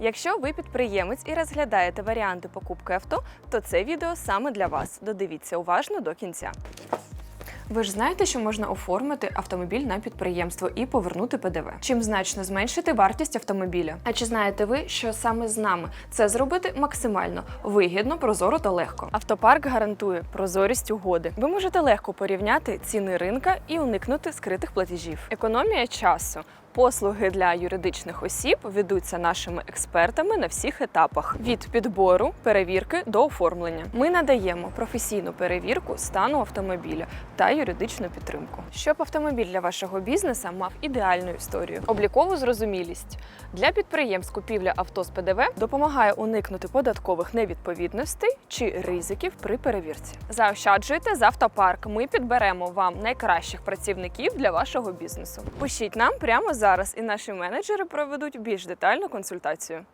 Якщо ви підприємець і розглядаєте варіанти покупки авто, то це відео саме для вас. Додивіться уважно до кінця. Ви ж знаєте, що можна оформити автомобіль на підприємство і повернути ПДВ, чим значно зменшити вартість автомобіля. А чи знаєте ви, що саме з нами це зробити максимально вигідно, прозоро та легко? Автопарк гарантує прозорість угоди. Ви можете легко порівняти ціни ринка і уникнути скритих платежів. Економія часу. Послуги для юридичних осіб ведуться нашими експертами на всіх етапах від підбору, перевірки до оформлення. Ми надаємо професійну перевірку стану автомобіля та юридичну підтримку, щоб автомобіль для вашого бізнесу мав ідеальну історію, облікову зрозумілість для підприємств купівля авто з ПДВ допомагає уникнути податкових невідповідностей чи ризиків при перевірці. Заощаджуйте з автопарк. Ми підберемо вам найкращих працівників для вашого бізнесу. Пишіть нам прямо зараз, і наші менеджери проведуть більш детальну консультацію.